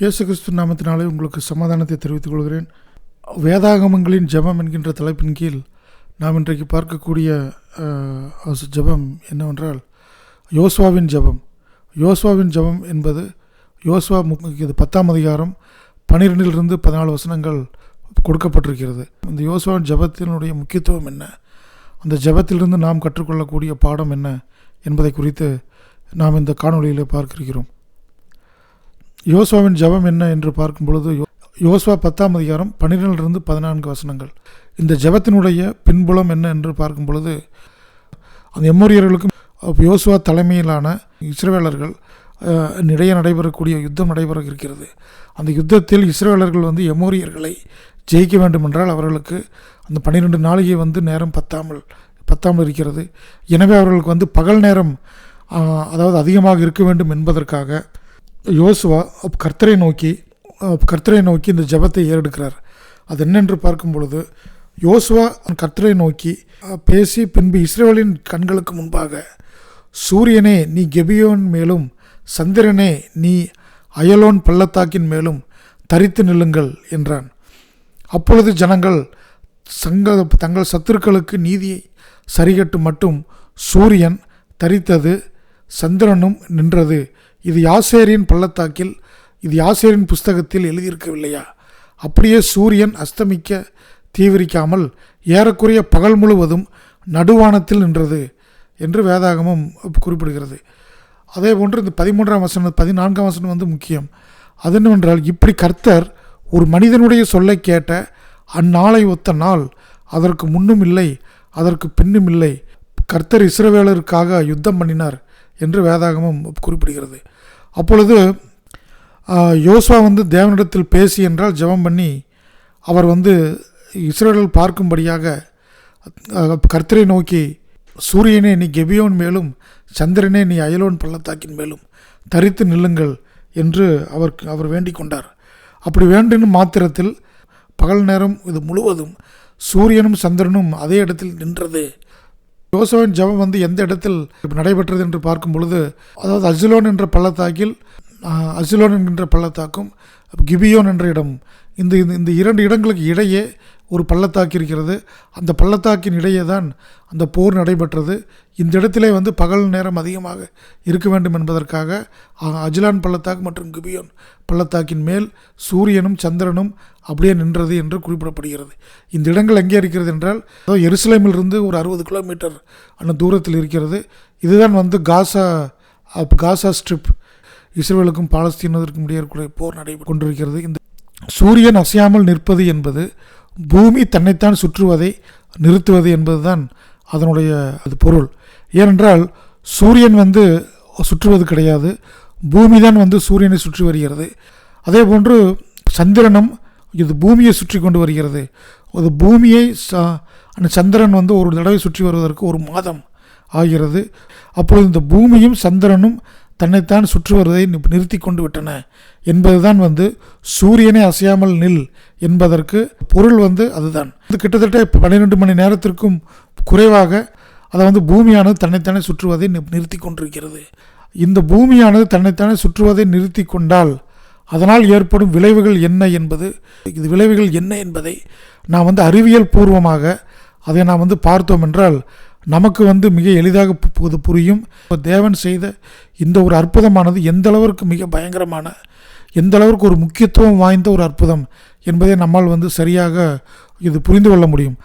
இயேசு கிறிஸ்து நாமத்தினாலே உங்களுக்கு சமாதானத்தை தெரிவித்துக் கொள்கிறேன். வேதாகமங்களின் ஜெபம் என்கின்ற தலைப்பின் கீழ் நாம் இன்றைக்கு பார்க்கக்கூடிய ஜபம் ஜெபம் என்னவென்றால் யோஸ்வாவின் ஜெபம். யோஸ்வாவின் ஜெபம் என்பது யோஸ்வா இது பத்தாம் அதிகாரம் பன்னிரெண்டிலிருந்து பதினாலு வசனங்கள் கொடுக்கப்பட்டிருக்கிறது. இந்த யோசுவாவின் ஜெபத்தினுடைய முக்கியத்துவம் என்ன? அந்த ஜபத்திலிருந்து நாம் கற்றுக்கொள்ளக்கூடிய பாடம் என்ன என்பதை குறித்து நாம் இந்த காணொலியில் பார்க்கிறோம் யோசுவாவின் ஜெபம் என்ன என்று பார்க்கும் பொழுது யோ- யோசுவா பத்தாம் அதிகாரம் பன்னிரெண்டிலிருந்து பதினான்கு வசனங்கள். இந்த ஜெபத்தினுடைய பின்புலம் என்ன என்று பார்க்கும் பொழுது அந்த எம்மோரியர்களுக்கும் யோசுவா தலைமையிலான இஸ்ரவேலர்கள் நிறைய இடையே நடைபெறக்கூடிய யுத்தம் நடைபெற இருக்கிறது. அந்த யுத்தத்தில் இஸ்ரேலர்கள் வந்து எமோரியர்களை ஜெயிக்க வேண்டுமென்றால் அவர்களுக்கு அந்த பன்னிரெண்டு நாளிகை வந்து நேரம் பத்தாமல் பத்தாமல் இருக்கிறது. எனவே அவர்களுக்கு வந்து பகல் நேரம் அதாவது அதிகமாக இருக்க வேண்டும் என்பதற்காக யோசுவா கர்த்தரை நோக்கி கர்த்தரை நோக்கி இந்த ஜெபத்தை ஏறெடுக்கிறார். அது என்னென்று பார்க்கும் பொழுது யோசுவா கர்த்தரை நோக்கி பேசி பின்பு இஸ்ரேலின் கண்களுக்கு முன்பாக சூரியனே நீ கெபியோன் மேலும் சந்திரனே நீ அயலோன் பள்ளத்தாக்கின் மேலும் தரித்து நில்லுங்கள் என்றான். அப்பொழுது ஜனங்கள் சங்க தங்கள் சத்துருக்களுக்கு நீதியை சரிகட்டு மட்டும் சூரியன் தரித்தது சந்திரனும் நின்றது. இது யாசேரின் பள்ளத்தாக்கில் இது யாசேரின் புஸ்தகத்தில் எழுதியிருக்கவில்லையா? அப்படியே சூரியன் அஸ்தமிக்க தீவிரிக்காமல் ஏறக்குறைய பகல் முழுவதும் நடுவானத்தில் நின்றது என்று வேதாகமம் குறிப்பிடுகிறது. அதே போன்று இந்த பதிமூன்றாம் வசனம் பதினான்காம் வசனம் வந்து முக்கியம். அது என்னவென்றால் இப்படி கர்த்தர் ஒரு மனிதனுடைய சொல்லை கேட்ட அந்நாளை ஒத்த நாள் அதற்கு முன்னும் இல்லை அதற்கு பின்னும் இல்லை கர்த்தர் இஸ்ரவேலருக்காக யுத்தம் பண்ணினார். என்று வேதாகமம் குறிப்பிடுகிறது. அப்பொழுது யோசுவா வந்து தேவனிடத்தில் பேசி என்றால் ஜெபம் பண்ணி அவர் வந்து இஸ்ரேலில் பார்க்கும்படியாக கர்த்தரை நோக்கி சூரியனே நீ கெபியோன் மேலும் சந்திரனே நீ அயலோன் பள்ளத்தாக்கின் மேலும் தரித்து நில்லுங்கள் என்று அவர் அவர் வேண்டிக் கொண்டார். அப்படி வேண்டும் மாத்திரத்தில் பகல் நேரம் இது முழுவதும் சூரியனும் சந்திரனும் அதே இடத்தில் நின்றது. யோசுவின் ஜெபம் வந்து எந்த இடத்தில் நடைபெற்றது என்று பார்க்கும் பொழுது அதாவது அசிலோன் என்ற பள்ளத்தாக்கில் அசிலோன் என்கின்ற பள்ளத்தாக்கும் கிபியோன் என்ற இடம் இந்த இந்த- இந்த இரண்டு இடங்களுக்கு இடையே ஒரு பள்ளத்தாக்கு இருக்கிறது. அந்த பள்ளத்தாக்கின் இடையே தான் அந்த போர் நடைபெற்றது. இந்த இடத்திலே வந்து பகல் நேரம் அதிகமாக இருக்க வேண்டும் என்பதற்காக அஜிலான் பள்ளத்தாக்கு மற்றும் கிபியோன் பள்ளத்தாக்கின் மேல் சூரியனும் சந்திரனும் அப்படியே நின்றது என்று குறிப்பிடப்படுகிறது. இந்த இடங்கள் எங்கே இருக்கிறது என்றால் எருசலேமிலிருந்து ஒரு அறுபது கிலோமீட்டர் அந்த தூரத்தில் இருக்கிறது. இதுதான் வந்து காசா காசா ஸ்ட்ரிப். இஸ்ரேலுக்கும் பாலஸ்தீனத்திற்கும் இடையே போர் நடைபெற்று கொண்டிருக்கிறது. இந்த சூரியன் அசையாமல் நிற்பது என்பது பூமி தன்னைத்தான் சுற்றுவதை நிறுத்துவது என்பதுதான் அதனுடைய அது பொருள். ஏனென்றால் சூரியன் வந்து சுற்றுவது கிடையாது. பூமி தான் வந்து சூரியனை சுற்றி வருகிறது. அதே போன்று சந்திரனும் இது பூமியை சுற்றி கொண்டு வருகிறது. அது பூமியை அந்த சந்திரன் வந்து ஒரு தடவை சுற்றி வருவதற்கு ஒரு மாதம் ஆகிறது. அப்பொழுது இந்த பூமியும் சந்திரனும் தன்னைத்தான் சுற்று வருவதை நிறுத்தி கொண்டு விட்டன. என்பதுதான் வந்து சூரியனை அசையாமல் நில் என்பதற்கு பொருள் வந்து அதுதான். இது கிட்டத்தட்ட பன்னிரெண்டு மணி நேரத்திற்கும் குறைவாக அதை வந்து பூமியானது தன்னைத்தானே சுற்றுவதை நிறுத்தி கொண்டிருக்கிறது. இந்த பூமியானது தன்னைத்தானே சுற்றுவதை நிறுத்தி கொண்டால் அதனால் ஏற்படும் விளைவுகள் என்ன என்பது இது விளைவுகள் என்ன என்பதை நாம் வந்து அறிவியல் பூர்வமாக அதை நாம் வந்து பார்த்தோம் என்றால் நமக்கு வந்து மிக எளிதாக இது புரியும். தேவன் செய்த இந்த ஒரு அற்புதமானது எந்த அளவிற்கு மிக பயங்கரமான எந்த அளவிற்கு ஒரு முக்கியத்துவம் வாய்ந்த ஒரு அற்புதம் என்பதை நம்மால் வந்து சரியாக இது புரிந்து கொள்ள முடியும்.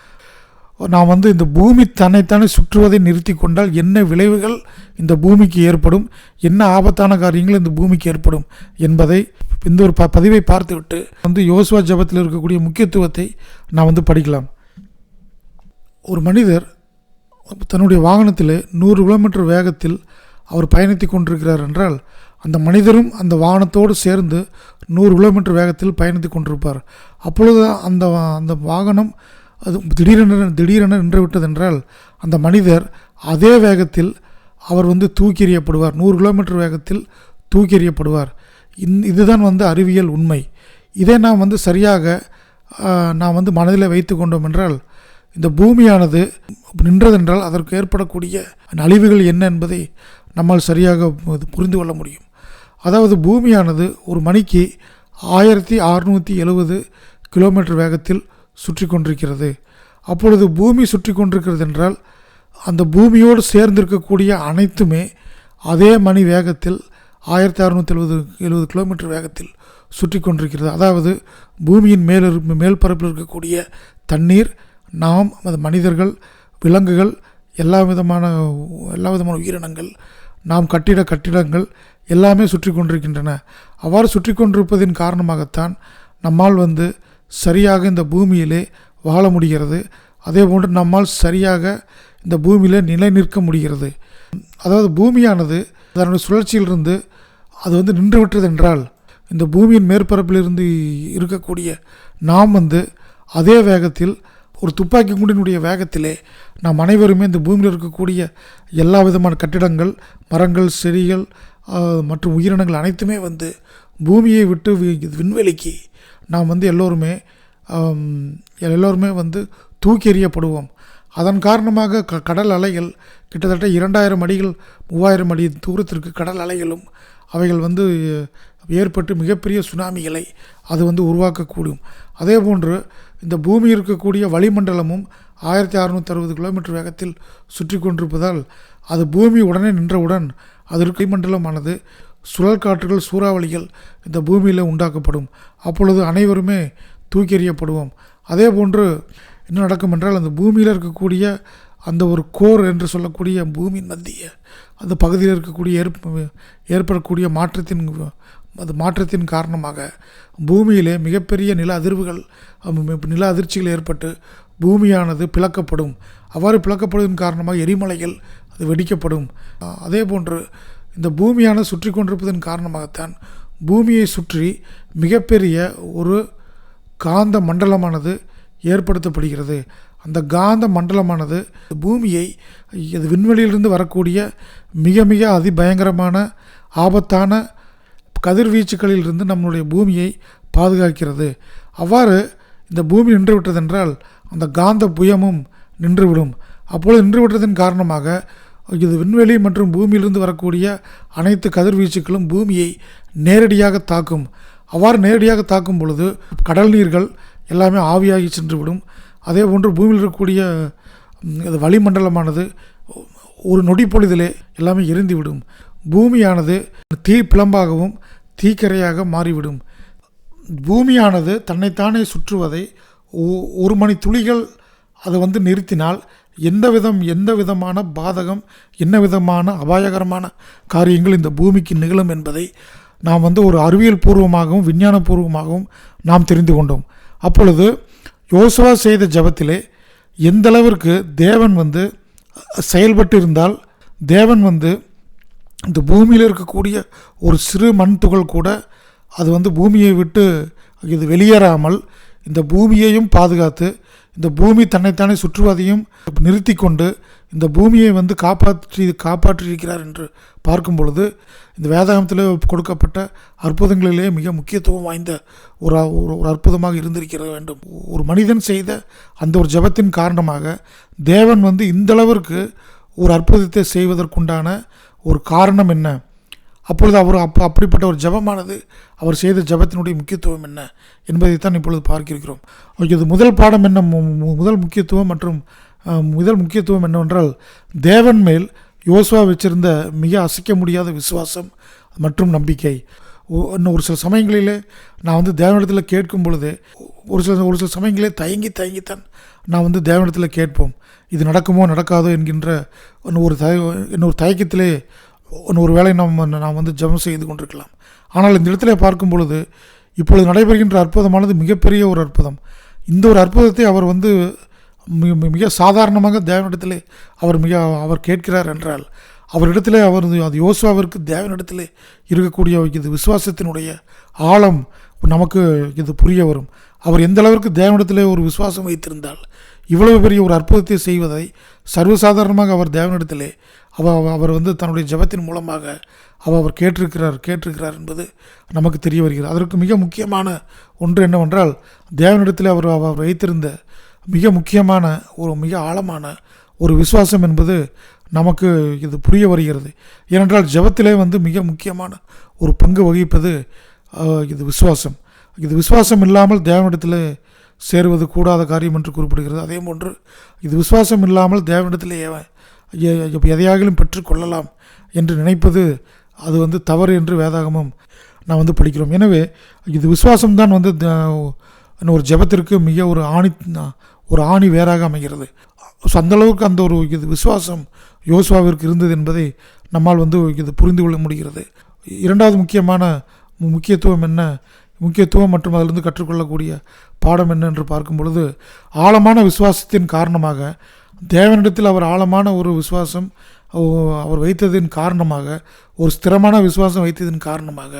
நாம் வந்து இந்த பூமி தன்னைத்தானே சுற்றுவதை நிறுத்தி கொண்டால் என்ன விளைவுகள் இந்த பூமிக்கு ஏற்படும் என்ன ஆபத்தான காரியங்கள் இந்த பூமிக்கு ஏற்படும் என்பதை இந்த ஒரு ப பதிவை பார்த்துவிட்டு வந்து யோசுவா ஜபத்தில் இருக்கக்கூடிய முக்கியத்துவத்தை நான் வந்து படிக்கலாம். ஒரு மனிதர் தன்னுடைய வாகனத்தில் நூறு கிலோமீட்டர் வேகத்தில் அவர் பயணித்து கொண்டிருக்கிறார் என்றால் அந்த மனிதரும் அந்த வாகனத்தோடு சேர்ந்து நூறு கிலோமீட்டர் வேகத்தில் பயணித்து கொண்டிருப்பார். அப்பொழுது அந்த அந்த வாகனம் அது திடீரென திடீரென நின்று விட்டதென்றால் அந்த மனிதர் அதே வேகத்தில் அவர் வந்து தூக்கி எறியப்படுவார் நூறு கிலோமீட்டர் வேகத்தில் தூக்கி எறியப்படுவார் இந் இதுதான் வந்து அறிவியல் உண்மை. இதை நாம் வந்து சரியாக நாம் வந்து மனதில் வைத்து கொண்டோம் என்றால் இந்த பூமியானது நின்றதென்றால் அதற்கு ஏற்படக்கூடிய அழிவுகள் என்ன என்பதை நம்மால் சரியாக புரிந்து கொள்ள முடியும். அதாவது பூமியானது ஒரு மணிக்கு ஆயிரத்தி அறுநூற்றி எழுபது கிலோமீட்டர் வேகத்தில் சுற்றி கொண்டிருக்கிறது. அப்பொழுது பூமி சுற்றி கொண்டிருக்கிறது என்றால் அந்த பூமியோடு சேர்ந்திருக்கக்கூடிய அனைத்துமே அதே மணி வேகத்தில் ஆயிரத்தி அறுநூற்றி எழுபது எழுபது கிலோமீட்டர் வேகத்தில் சுற்றி கொண்டிருக்கிறது. அதாவது பூமியின் மேல் மேல்பரப்பில் மேல் பரப்பில் இருக்கக்கூடிய தண்ணீர் நாம் அது மனிதர்கள் விலங்குகள் எல்லா விதமான எல்லா விதமான உயிரினங்கள் நாம் கட்டிட கட்டிடங்கள் எல்லாமே சுற்றி கொண்டிருக்கின்றன. அவ்வாறு சுற்றி கொண்டிருப்பதின் காரணமாகத்தான் நம்மால் வந்து சரியாக இந்த பூமியிலே வாழ முடிகிறது. அதே போன்று நம்மால் சரியாக இந்த பூமியிலே நிலை நிற்க முடிகிறது. அதாவது பூமியானது அதனுடைய சுழற்சியிலிருந்து அது வந்து நின்று விட்டது என்றால் இந்த பூமியின் மேற்பரப்பிலிருந்து இருக்கக்கூடிய நாம் வந்து அதே வேகத்தில் ஒரு துப்பாக்கி குண்டினுடைய வேகத்திலே நாம் அனைவருமே இந்த பூமியில் இருக்கக்கூடிய எல்லா விதமான கட்டிடங்கள் மரங்கள் செடிகள் மற்றும் உயிரினங்கள் அனைத்துமே வந்து பூமியை விட்டு வி- விண்வெளிக்கு நாம் வந்து எல்லோருமே எல்லோருமே வந்து தூக்கி எறியப்படுவோம். அதன் காரணமாக க கடல் அலைகள் கிட்டத்தட்ட இரண்டாயிரம் அடிகள் மூவாயிரம் அடி தூரத்திற்கு கடல் அலைகளும் அவைகள் வந்து ஏற்பட்டு மிகப்பெரிய சுனாமிகளை அது வந்து உருவாக்கக்கூடும். அதே போன்று இந்த பூமி இருக்கக்கூடிய வளிமண்டலமும் ஆயிரத்தி அறுநூற்றி அறுபது கிலோமீட்டர் வேகத்தில் சுற்றி கொண்டிருப்பதால் அது பூமி உடனே நின்றவுடன் அது வளிமண்டலமானது சுழல் காற்றுகள் சூறாவளிகள் இந்த பூமியில் உண்டாக்கப்படும். அப்பொழுது அனைவருமே தூக்கி எறியப்படுவோம் அதே போன்று என்ன நடக்கும் என்றால் அந்த பூமியில் இருக்கக்கூடிய அந்த ஒரு கோர் என்று சொல்லக்கூடிய பூமியின் மத்திய அந்த பகுதியில் இருக்கக்கூடிய ஏற்ப ஏற்படக்கூடிய மாற்றத்தின் அது மாற்றத்தின் காரணமாக பூமியிலே மிகப்பெரிய நில அதிர்வுகள் நில அதிர்ச்சிகள் ஏற்பட்டு பூமியானது பிளக்கப்படும். அவ்வாறு பிளக்கப்படுவதன் காரணமாக எரிமலைகள் அது வெடிக்கப்படும். அதே போன்று இந்த பூமியானது சுற்றி கொண்டிருப்பதன் காரணமாகத்தான் பூமியை சுற்றி மிகப்பெரிய ஒரு காந்த மண்டலமானது ஏற்படுத்தப்படுகிறது. அந்த காந்த மண்டலமானது பூமியை இது விண்வெளியிலிருந்து வரக்கூடிய மிக மிக அதிபயங்கரமான ஆபத்தான கதிர்வீச்சுக்களிலிருந்து நம்மளுடைய பூமியை பாதுகாக்கிறது. அவ்வாறு இந்த பூமி நின்றுவிட்டதென்றால் அந்த காந்த புயமும் நின்றுவிடும். அப்பொழுது நின்று விட்டதன் காரணமாக இது விண்வெளி மற்றும் பூமியிலிருந்து வரக்கூடிய அனைத்து கதிர்வீச்சுக்களும் பூமியை நேரடியாக தாக்கும். அவ்வாறு நேரடியாக தாக்கும் பொழுது கடல் நீர்கள் எல்லாமே ஆவியாகி சென்றுவிடும். அதே போன்று பூமியில் இருக்கக்கூடிய வளிமண்டலமானது ஒரு நொடி பொழுதிலே எல்லாமே எரிந்துவிடும். பூமியானது தீ பிளம்பாகவும் தீக்கரையாக மாறிவிடும். பூமியானது தன்னைத்தானே சுற்றுவதை ஒ- ஒரு மணி துளிகள் அதை வந்து நிறுத்தினால் எந்த விதம் எந்த விதமான பாதகம் என்ன விதமான அபாயகரமான காரியங்கள் இந்த பூமிக்கு நிகழும் என்பதை நாம் வந்து ஒரு அறிவியல் பூர்வமாகவும் விஞ்ஞான பூர்வமாகவும் நாம் தெரிந்து கொண்டோம். அப்பொழுது யோசுவா செய்த ஜெபத்திலே எந்தளவிற்கு தேவன் வந்து செயல்பட்டு இருந்தால் தேவன் வந்து இந்த பூமியில் இருக்கக்கூடிய ஒரு சிறு மண் துகள் கூட அது வந்து பூமியை விட்டு இது வெளியேறாமல் இந்த பூமியையும் பாதுகாத்து இந்த பூமி தன்னைத்தானே சுற்றுவதையும் நிறுத்தி கொண்டு இந்த பூமியை வந்து காப்பாற்றி காப்பாற்றியிருக்கிறார் என்று பார்க்கும் பொழுது இந்த வேதாகமத்தில் கொடுக்கப்பட்ட அற்புதங்களிலே மிக முக்கியத்துவம் வாய்ந்த ஒரு ஒரு ஒரு அற்புதமாக இருந்திருக்கிற வேண்டும். ஒரு மனிதன் செய்த அந்த ஒரு ஜெபத்தின் காரணமாக தேவன் வந்து இந்தளவிற்கு ஒரு அற்புதத்தை செய்வதற்குண்டான ஒரு காரணம் என்ன? அப்பொழுது அவர் அப்போ அப்படிப்பட்ட ஒரு ஜெபமானது அவர் செய்த ஜெபத்தினுடைய முக்கியத்துவம் என்ன என்பதைத்தான் இப்பொழுது பார்க்கிறோம் ஓகே, இது முதல் பாடம் என்ன? மு- முதல் முக்கியத்துவம் மற்றும் முதல் முக்கியத்துவம் என்னவென்றால் தேவன் மேல் யோசுவா வச்சிருந்த மிக அசைக்க முடியாத விசுவாசம் மற்றும் நம்பிக்கை. இன்னும் ஒரு சில சமயங்களிலே நான் வந்து தேவனிடத்தில் கேட்கும் பொழுது ஒரு சில ஒரு சில சமயங்களே தயங்கி தயங்கித்தான் நான் வந்து தேவனிடத்தில் கேட்போம். இது நடக்குமோ நடக்காதோ என்கின்ற ஒரு தய இன்னொரு தயக்கத்திலே ஒரு வேலை நாம் நாம் வந்து ஜெபம் செய்து கொண்டிருக்கலாம். ஆனால் இந்த இடத்துல பார்க்கும் பொழுது இப்பொழுது நடைபெறுகின்ற அற்புதமானது மிகப்பெரிய ஒரு அற்புதம். இந்த ஒரு அற்புதத்தை அவர் வந்து மிக மிக- மிக சாதாரணமாக தேவனிடத்திலே அவர் மிக அவர் கேட்கிறார் என்றால் அவரிடத்திலே அவர் அது யோசுவாவிற்கு தேவனிடத்திலே இருக்கக்கூடிய இது விசுவாசத்தினுடைய ஆழம் நமக்கு இது புரிய வரும். அவர் எந்த அளவிற்கு தேவனிடத்திலே ஒரு விசுவாசம் வைத்திருந்தால் இவ்வளவு பெரிய ஒரு அற்புதத்தை செய்வதை சர்வசாதாரணமாக அவர் தேவனிடத்திலே அவ அவர் வந்து தன்னுடைய ஜெபத்தின் மூலமாக அவ அவர் கேட்டிருக்கிறார் கேட்டிருக்கிறார் என்பது நமக்கு தெரிய வருகிறது. அதற்கு மிக முக்கியமான ஒன்று என்னவென்றால் தேவனிடத்தில் அவர் அவர் வைத்திருந்த மிக முக்கியமான ஒரு மிக ஆழமான ஒரு விசுவாசம் என்பது நமக்கு இது புரிய வருகிறது. ஏனென்றால் ஜெபத்திலே வந்து மிக முக்கியமான ஒரு பங்கு வகிப்பது இது விசுவாசம். இது விசுவாசம் இல்லாமல் தேவனிடத்தில் சேருவது கூடாத காரியம் என்று குறிப்பிடுகிறது. அதே போன்று இது விசுவாசம் இல்லாமல் தேவனிடத்தில் எதையாகிலும் பெற்றுக்கொள்ளலாம் என்று நினைப்பது அது வந்து தவறு என்று வேதாகமம் நான் வந்து படிக்கிறோம். எனவே இது விசுவாசம்தான் வந்து த- ஒரு ஜெபத்திற்கு மிக ஒரு ஆணி ஒரு ஆணி வேறாக அமைகிறது. ஸோ அந்தளவுக்கு அந்த ஒரு இது விசுவாசம் யோசுவாவிற்கு இருந்தது என்பதை நம்மால் வந்து இது புரிந்து கொள்ள முடிகிறது. இரண்டாவது முக்கியமான முக்கியத்துவம் என்ன? முக்கியத்துவம் மற்றும் அதிலிருந்து கற்றுக்கொள்ளக்கூடிய பாடம் என்ன என்று பார்க்கும் பொழுது ஆழமான விசுவாசத்தின் காரணமாக தேவனிடத்தில் அவர் ஆழமான ஒரு விசுவாசம் அவர் வைத்ததின் காரணமாக ஒரு ஸ்திரமான விசுவாசம் வைத்ததின் காரணமாக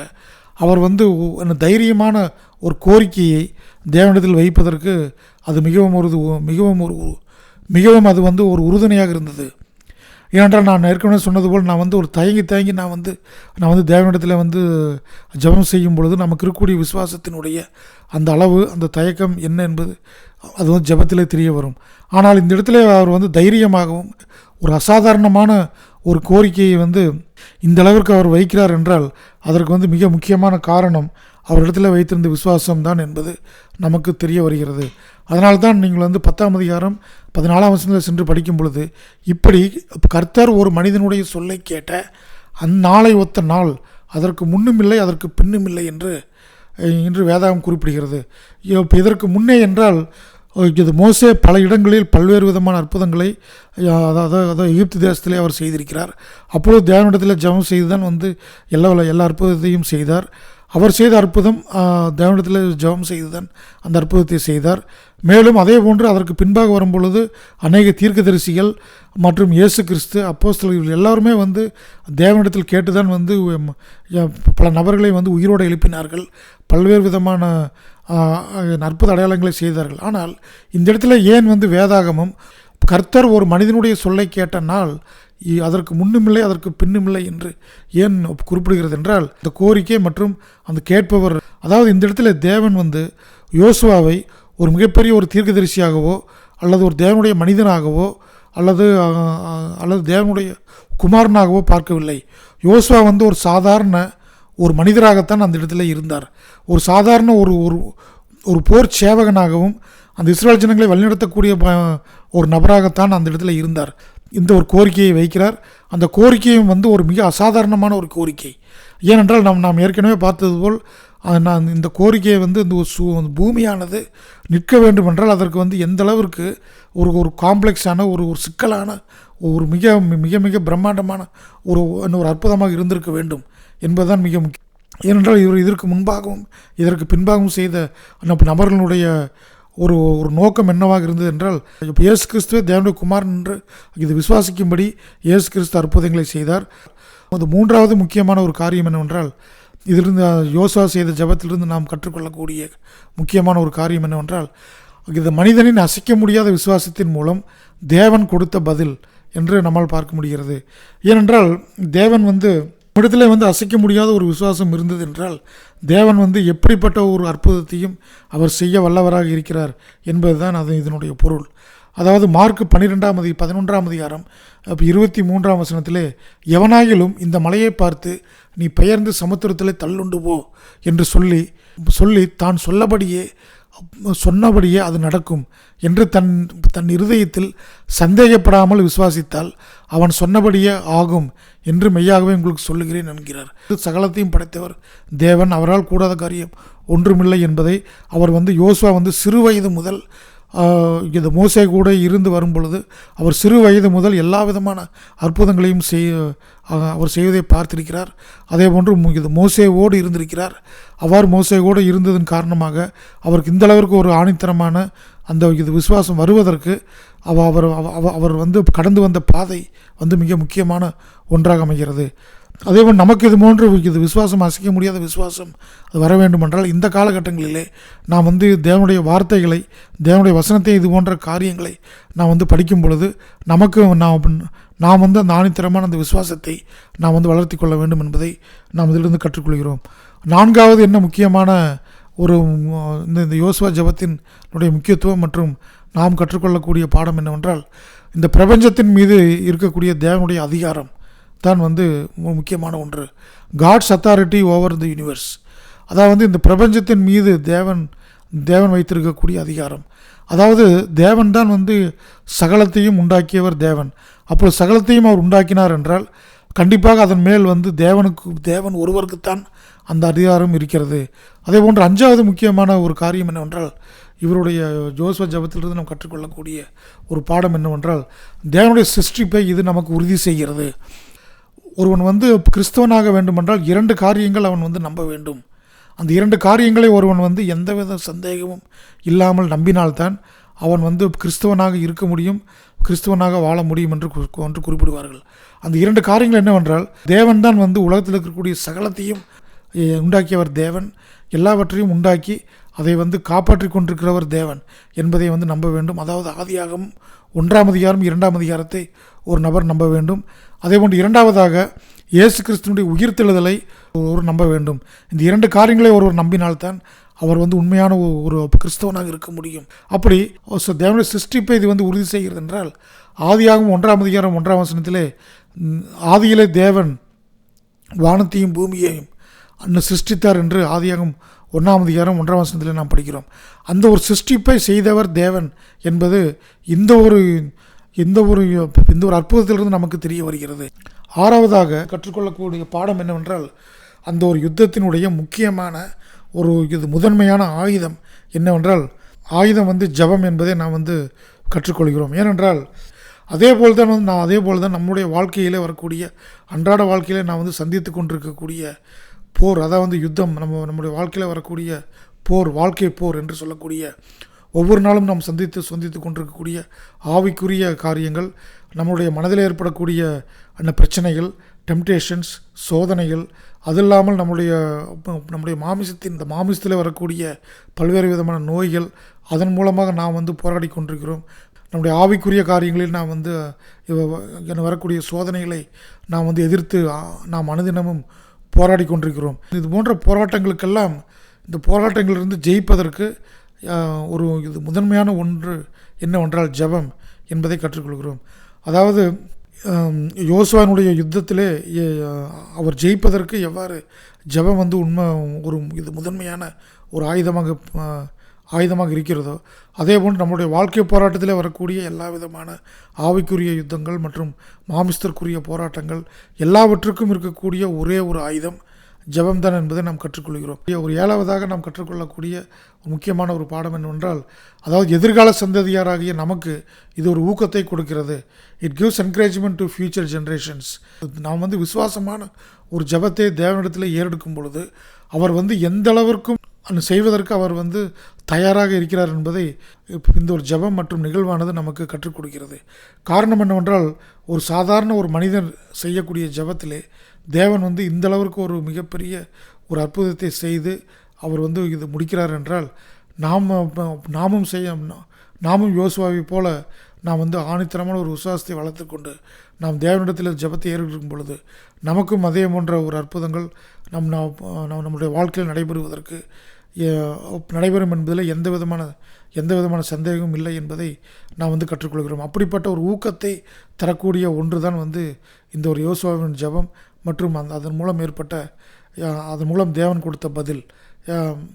அவர் வந்து தைரியமான ஒரு கோரிக்கையை தேவனிடத்தில் வைப்பதற்கு அது மிகவும் ஒரு மிகவும் ஒரு ஒரு- மிகவும் அது வந்து ஒரு உறுதுணையாக இருந்தது. ஏனென்றால் நான் ஏற்கனவே சொன்னது போல் நான் வந்து ஒரு தயங்கி தயங்கி நான் வந்து நான் வந்து தேவனிடத்தில் வந்து ஜெபம் செய்யும் பொழுது நமக்கு இருக்கக்கூடிய விசுவாசத்தினுடைய அந்த அளவு அந்த தயக்கம் என்ன என்பது அது வந்து ஜெபத்திலே தெரிய வரும். ஆனால் இந்த இடத்துல அவர் வந்து தைரியமாகவும் ஒரு அசாதாரணமான ஒரு கோரிக்கையை வந்து இந்த அளவிற்கு அவர் வைக்கிறார் என்றால் அதற்கு வந்து மிக முக்கியமான காரணம் அவரிடத்தில் வைத்திருந்த விசுவாசம் தான் என்பது நமக்கு தெரிய வருகிறது. அதனால் தான் நீங்கள் வந்து பத்தாம் அதிகாரம் பதினாலாம் வருஷத்தில் சென்று படிக்கும் பொழுது இப்படி கர்த்தர் ஒரு மனிதனுடைய சொல்லை கேட்ட அந்நாளை ஒத்த நாள் அதற்கு முன்னும் இல்லை அதற்கு பின்னும் இல்லை என்று இன்று வேதாகம் குறிப்பிடுகிறது. இப்போ இதற்கு முன்னே என்றால் இது மோசே பல இடங்களில் பல்வேறு விதமான அற்புதங்களை அதாவது அதாவது எகிப்து தேசத்திலே அவர் செய்திருக்கிறார். அப்பொழுது தேவனிடத்தில் ஜெபம் செய்து தான் வந்து எல்லா எல்லா அற்புதத்தையும் செய்தார். அவர் செய்த அற்புதம் ஆஹ், தேவனிடத்தில் ஜெபம் செய்து தான் அந்த அற்புதத்தை செய்தார். மேலும் அதே போன்று அதற்கு பின்பாக வரும்பொழுது அநேக தீர்க்கதரிசிகள் மற்றும் இயேசு கிறிஸ்து அப்போஸ்தலர்கள் எல்லாருமே வந்து தேவனிடத்தில் கேட்டுதான் வந்து பல நபர்களை வந்து உயிரோடு எழுப்பினார்கள். பல்வேறு விதமான அற்புத அடையாளங்களை செய்தார்கள். ஆனால் இந்த இடத்துல ஏன் வந்து வேதாகமம் கர்த்தர் ஒரு மனிதனுடைய சொல்லை கேட்ட நாள் அதற்கு முன்னுமில்லை அதற்கு பின்னுமில்லை என்று ஏன் குறிப்பிடுகிறது என்றால் இந்த கோரிக்கை மற்றும் அந்த கேட்பவர் அதாவது இந்த இடத்துல தேவன் வந்து யோசுவாவை ஒரு மிகப்பெரிய ஒரு தீர்க்கதரிசியாகவோ அல்லது ஒரு தேவனுடைய மனிதனாகவோ அல்லது அல்லது தேவனுடைய குமாரனாகவோ பார்க்கவில்லை. யோசுவா வந்து ஒரு சாதாரண ஒரு மனிதராகத்தான் அந்த இடத்துல இருந்தார். ஒரு சாதாரண ஒரு ஒரு ஒரு போர் சேவகனாகவும் அந்த இஸ்ரேல் ஜனங்களை வழிநடத்தக்கூடிய ப- ஒரு நபராகத்தான் அந்த இடத்துல இருந்தார். இந்த ஒரு கோரிக்கையை வைக்கிறார். அந்த கோரிக்கையும் வந்து ஒரு மிக அசாதாரணமான ஒரு கோரிக்கை. ஏனென்றால் நாம் நாம் ஏற்கனவே பார்த்தது போல் நான் இந்த கோரிக்கையை வந்து இந்த ஒரு பூமியானது நிற்க வேண்டும் என்றால் அதற்கு வந்து எந்த அளவிற்கு ஒரு ஒரு காம்ப்ளெக்ஸான ஒரு ஒரு சிக்கலான ஒரு மிக மிக மிக பிரம்மாண்டமான ஒரு ஒரு அற்புதமாக இருந்திருக்க வேண்டும் என்பதுதான் மிக முக்கியம். ஏனென்றால் இவர் இதற்கு முன்பாகவும் இதற்கு பின்பாகவும் செய்த நபர்களுடைய ஒரு ஒரு நோக்கம் என்னவாக இருந்தது என்றால் இப்போ இயேசு கிறிஸ்துவே தேவனுடைய குமார் என்று இது விசுவாசிக்கும்படி இயேசு கிறிஸ்து அற்புதங்களை செய்தார். அது மூன்றாவது முக்கியமான ஒரு காரியம் என்னவென்றால் இதிலிருந்து யோசுவா செய்த ஜெபத்திலிருந்து நாம் கற்றுக்கொள்ளக்கூடிய முக்கியமான ஒரு காரியம் என்னவென்றால் இது மனிதனின் அசைக்க முடியாத விசுவாசத்தின் மூலம் தேவன் கொடுத்த பதில் என்று நம்மால் பார்க்க முடிகிறது. ஏனென்றால் தேவன் வந்து இடத்துல வந்து அசைக்க முடியாத ஒரு விசுவாசம் இருந்தது என்றால் தேவன் வந்து எப்படிப்பட்ட ஒரு அற்புதத்தையும் அவர் செய்ய வல்லவராக இருக்கிறார் என்பதுதான் அது இதனுடைய பொருள். அதாவது மார்க் பன்னிரெண்டாம் அதி பதினொன்றாம் அதிகாரம் அப்போ இருபத்தி மூன்றாம் வசனத்திலே எவனாகிலும் இந்த மலையை பார்த்து நீ பெயர்ந்து சமுத்திரத்தில் தள்ளுண்டு போ என்று சொல்லி சொல்லி தான் சொல்லபடியே சொன்னபடியே அது நடக்கும் என்று தன் தன் இருதயத்தில் சந்தேகப்படாமல் விசுவாசித்தால் அவன் சொன்னபடியே ஆகும் என்று மெய்யாகவே உங்களுக்கு சொல்லுகிறேன் என்கிறார். சகலத்தையும் படைத்தவர் தேவன். அவரால் கூடாத காரியம் ஒன்றுமில்லை என்பதை அவர் வந்து யோசுவா வந்து சிறு வயது முதல் இந்த மோசே கூட இருந்து வரும் பொழுது அவர் சிறு வயது முதல் எல்லா விதமான அற்புதங்களையும் செய் அவர் செய்வதை பார்த்திருக்கிறார். அதே போன்று இது மோசேவோடு இருந்திருக்கிறார். அவ்வாறு மோசேவோடு இருந்ததன் காரணமாக அவருக்கு இந்த அளவிற்கு ஒரு ஆணித்தரமான அந்த இது விசுவாசம் வருவதற்கு அவ அவர் அவ- அவர் வந்து கடந்து வந்த பாதை வந்து மிக முக்கியமான ஒன்றாக அமைகிறது. அதேபோல் நமக்கு இது போன்று இது விசுவாசம் அசைக்க முடியாத விசுவாசம் அது வர வேண்டுமென்றால் இந்த காலகட்டங்களிலே நாம் வந்து தேவனுடைய வார்த்தைகளை தேவனுடைய வசனத்தை இது போன்ற காரியங்களை நாம் வந்து படிக்கும் பொழுது நமக்கு நாம் நாம் வந்து அந்த ஆணித்தரமான அந்த விசுவாசத்தை நாம் வந்து வளர்த்தி கொள்ள வேண்டும் என்பதை நாம் இதிலிருந்து கற்றுக்கொள்கிறோம். நான்காவது என்ன முக்கியமான ஒரு இந்த இந்த யோசுவா ஜபத்தினுடைய முக்கியத்துவம் மற்றும் நாம் கற்றுக்கொள்ளக்கூடிய பாடம் என்னவென்றால் இந்த பிரபஞ்சத்தின் மீது இருக்கக்கூடிய தேவனுடைய அதிகாரம். தான் வந்து முக்கியமான ஒன்று. God's authority over the universe அதாவது இந்த பிரபஞ்சத்தின் மீது தேவன் தேவன் வைத்திருக்கக்கூடிய அதிகாரம். அதாவது தேவன் தான் வந்து சகலத்தையும் உண்டாக்கியவர் தேவன். அப்போ சகலத்தையும் அவர் உண்டாக்கினார் என்றால் கண்டிப்பாக அதன் மேல் வந்து தேவனுக்கு தேவன் ஒருவருக்குத்தான் அந்த அதிகாரம் இருக்கிறது. அதே போன்று அஞ்சாவது முக்கியமான ஒரு காரியம் என்னவென்றால் இவருடைய ஜோஸ்வ ஜபத்திலிருந்து நாம் கற்றுக்கொள்ளக்கூடிய ஒரு பாடம் என்னவென்றால் தேவனுடைய சிருஷ்டிப்பை இது நமக்கு உறுதி செய்கிறது. ஒருவன் வந்து கிறிஸ்தவனாக வேண்டுமென்றால் இரண்டு காரியங்கள் அவன் வந்து நம்ப வேண்டும். அந்த இரண்டு காரியங்களை ஒருவன் வந்து எந்தவித சந்தேகமும் இல்லாமல் நம்பினால்தான் அவன் வந்து கிறிஸ்தவனாக இருக்க முடியும் கிறிஸ்தவனாக வாழ முடியும் என்று என்று குறிப்பிடுவார்கள். அந்த இரண்டு காரியங்கள் என்னவென்றால் தேவன் தான் வந்து உலகத்தில் இருக்கக்கூடிய சகலத்தையும் உண்டாக்கியவர் தேவன். எல்லாவற்றையும் உண்டாக்கி அதை வந்து காப்பாற்றி கொண்டிருக்கிறவர் தேவன் என்பதை வந்து நம்ப வேண்டும். அதாவது ஆதியாகம் ஒன்றாம் அதிகாரம் இரண்டாம் அதிகாரத்தை ஒரு நபர் நம்ப வேண்டும். அதேபோன்று இரண்டாவதாக இயேசு கிறிஸ்துனுடைய உயிர்த்தெழுதலை ஒரு நம்ப வேண்டும். இந்த இரண்டு காரியங்களை ஒருவர் நம்பினால்தான் அவர் வந்து உண்மையான ஒரு கிறிஸ்தவனாக இருக்க முடியும். அப்படி தேவனுடைய சிருஷ்டிப்பை இது வந்து உறுதி செய்கிறது என்றால் ஆதியாகவும் ஒன்றாம் அதிகாரம் ஒன்றாம் வசனத்திலே ஆதியிலே தேவன் வானத்தையும் பூமியையும் அன்னு சிருஷ்டித்தார் என்று ஆதியாகும் ஒன்றாம் அதிகாரம் ஒன்றாம் வசனத்தில் நாம் படிக்கிறோம். அந்த ஒரு சிருஷ்டிப்பை செய்தவர் தேவன் என்பது இந்த ஒரு இந்த ஒரு இந்த ஒரு அற்புதத்திலிருந்து நமக்கு தெரிய வருகிறது. ஆறாவதாக கற்றுக்கொள்ளக்கூடிய பாடம் என்னவென்றால் அந்த ஒரு யுத்தத்தினுடைய முக்கியமான ஒரு இது முதன்மையான ஆயுதம் என்னவென்றால் ஆயுதம் வந்து ஜெபம் என்பதை நாம் வந்து கற்றுக்கொள்கிறோம். ஏனென்றால் அதே போல் தான் வந்து நான் அதே போல் தான் நம்முடைய வாழ்க்கையிலே வரக்கூடிய அன்றாட வாழ்க்கையிலே நான் வந்து சந்தித்து கொண்டிருக்கக்கூடிய போர் அதாவது வந்து யுத்தம். நம்ம நம்முடைய வாழ்க்கையில் வரக்கூடிய போர் வாழ்க்கை போர் என்று சொல்லக்கூடிய ஒவ்வொரு நாளும் நாம் சந்தித்து சந்தித்து கொண்டிருக்கக்கூடிய ஆவிக்குரிய காரியங்கள் நம்முடைய மனதில் ஏற்படக்கூடிய அந்த பிரச்சனைகள் டெம்டேஷன்ஸ் சோதனைகள் அது இல்லாமல் நம்முடைய நம்முடைய மாமிசத்தின் இந்த மாமிசத்தில் வரக்கூடிய பல்வேறு விதமான நோய்கள் அதன் மூலமாக நாம் வந்து போராடி கொண்டிருக்கிறோம். நம்முடைய ஆவிக்குரிய காரியங்களில் நாம் வந்து வரக்கூடிய சோதனைகளை நாம் வந்து எதிர்த்து நாம் அனுதினமும் போராடி கொண்டிருக்கிறோம் இது போன்ற போராட்டங்களுக்கெல்லாம் இந்த போராட்டங்களிலிருந்து ஜெயிப்பதற்கு ஒரு இது முதன்மையான ஒன்று என்னவென்றால் ஜெபம் என்பதை கற்றுக்கொள்கிறோம். அதாவது யோசுவானுடைய யுத்தத்திலே அவர் ஜெயிப்பதற்கு எவ்வாறு ஜெபம் வந்து உண்மை ஒரு இது முதன்மையான ஒரு ஆயுதமாக ஆயுதமாக இருக்கிறதோ அதே போன்று நம்முடைய வாழ்க்கை போராட்டத்திலே வரக்கூடிய எல்லா விதமான ஆவிக்குரிய யுத்தங்கள் மற்றும் மாமிஸ்தற்குரிய போராட்டங்கள் எல்லாவற்றுக்கும் இருக்கக்கூடிய ஒரே ஒரு ஆயுதம் ஜபம்தான் என்பதை நாம் கற்றுக்கொள்கிறோம். ஒரு ஏழாவதாக நாம் கற்றுக்கொள்ளக்கூடிய முக்கியமான ஒரு பாடம் என்னவென்றால் அதாவது எதிர்கால சந்ததியாராகிய நமக்கு இது ஒரு ஊக்கத்தை கொடுக்கிறது. It gives encouragement to future generations நாம் வந்து விசுவாசமான ஒரு ஜெபத்தை தேவனிடத்தில் ஏறெடுக்கும் பொழுது அவர் வந்து எந்த அளவிற்கும் அந்த செய்வதற்கு அவர் வந்து தயாராக இருக்கிறார் என்பதை இந்த ஒரு ஜெபம் மற்றும் நிகழ்வானது நமக்கு கற்றுக் கொடுக்கிறது. காரணம் என்னவென்றால் ஒரு சாதாரண ஒரு மனிதன் செய்யக்கூடிய ஜெபத்திலே தேவன் வந்து இந்த அளவிற்கு ஒரு மிகப்பெரிய ஒரு அற்புதத்தை செய்து அவர் வந்து இது முடிக்கிறார் என்றால் நாம் நாமும் செய்ய நாமும் யோசுவாவை போல நாம் வந்து ஆணித்தரமான ஒரு விசுவாசத்தை வளர்த்துக்கொண்டு நாம் தேவனிடத்தில் ஜெபத்தை ஏற்படுத்தும் பொழுது நமக்கும் அதே போன்ற ஒரு அற்புதங்கள் நம் நாம் நம் நம்முடைய வாழ்க்கையில் நடைபெறுவதற்கு நடைபெறும் என்பதில் எந்த விதமான எந்த விதமான சந்தேகமும் இல்லை என்பதை நாம் வந்து கற்றுக்கொள்கிறோம். அப்படிப்பட்ட ஒரு ஊக்கத்தை தரக்கூடிய ஒன்று தான் வந்து இந்த ஒரு யோசுவாவின் ஜெபம் மற்றும் அந்த அதன் மூலம் ஏற்பட்ட அதன் மூலம் தேவன் கொடுத்த பதில்.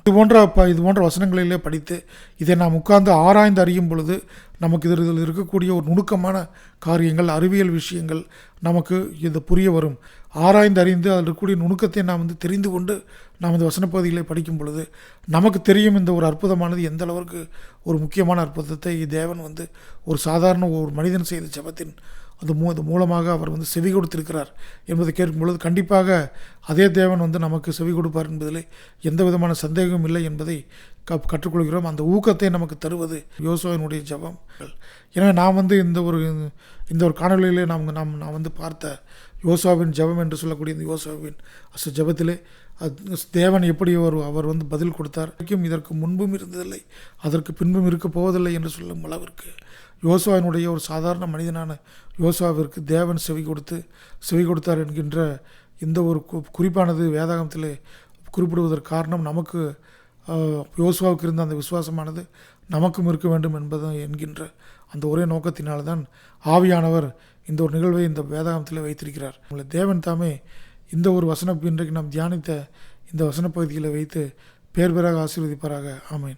இது போன்ற ப இது போன்ற வசனங்களிலே படித்து இதை நாம் உட்கார்ந்து ஆராய்ந்து அறியும் பொழுது நமக்கு இதில் இதில் இருக்கக்கூடிய ஒரு நுணுக்கமான காரியங்கள் அறிவியல் விஷயங்கள் நமக்கு இது புரிய வரும். ஆராய்ந்து அறிந்து அதில் இருக்கக்கூடிய நுணுக்கத்தை நாம் வந்து தெரிந்து கொண்டு நாம் இந்த வசனப்பகுதிகளை படிக்கும் பொழுது நமக்கு தெரியும் இந்த ஒரு அற்புதமானது எந்த அளவிற்கு ஒரு முக்கியமான அற்புதத்தை தேவன் வந்து ஒரு சாதாரண ஒரு மனிதன் செய்த ஜெபத்தின் அது மூ அது மூலமாக அவர் வந்து செவி கொடுத்திருக்கிறார் என்பதை கேட்கும் பொழுது கண்டிப்பாக அதே தேவன் வந்து நமக்கு செவி கொடுப்பார் என்பதிலே எந்த விதமான சந்தேகமும் இல்லை என்பதை க கற்றுக்கொள்கிறோம். அந்த ஊக்கத்தை நமக்கு தருவது யோசுவாவினுடைய ஜெபம். எனவே நாம் வந்து இந்த ஒரு இந்த ஒரு காணொலியிலே நாம் நாம் நான் வந்து பார்த்த யோசாவின் ஜெபம் என்று சொல்லக்கூடிய இந்த யோசாவின் அச ஜபத்திலே அது தேவன் எப்படி ஒரு அவர் வந்து பதில் கொடுத்தார். வரைக்கும் இதற்கு முன்பும் இருந்ததில்லை. அதற்கு பின்பும் இருக்க போவதில்லை என்று சொல்லும் அளவிற்கு யோசுவாவினுடைய ஒரு சாதாரண மனிதனான யோசுவாவிற்கு தேவன் செவி கொடுத்து செவி கொடுத்தார் என்கின்ற இந்த ஒரு கு- குறிப்பானது வேதாகமத்திலே குறிப்பிடுவதற்கு காரணம் நமக்கு யோசுவாவுக்கு இருந்த அந்த விசுவாசமானது நமக்கும் இருக்க வேண்டும் என்பது என்கின்ற அந்த ஒரே நோக்கத்தினால்தான் தான் ஆவியானவர் இந்த ஒரு நிகழ்வை இந்த வேதாகமத்தில் வைத்திருக்கிறார். உங்களை தேவன் தாமே இந்த ஒரு வசனம் இன்றைக்கு நாம் தியானித்த இந்த வசன பகுதிகளை வைத்து பேர் பேராக ஆசீர்வதிப்பாராக. ஆமேன்.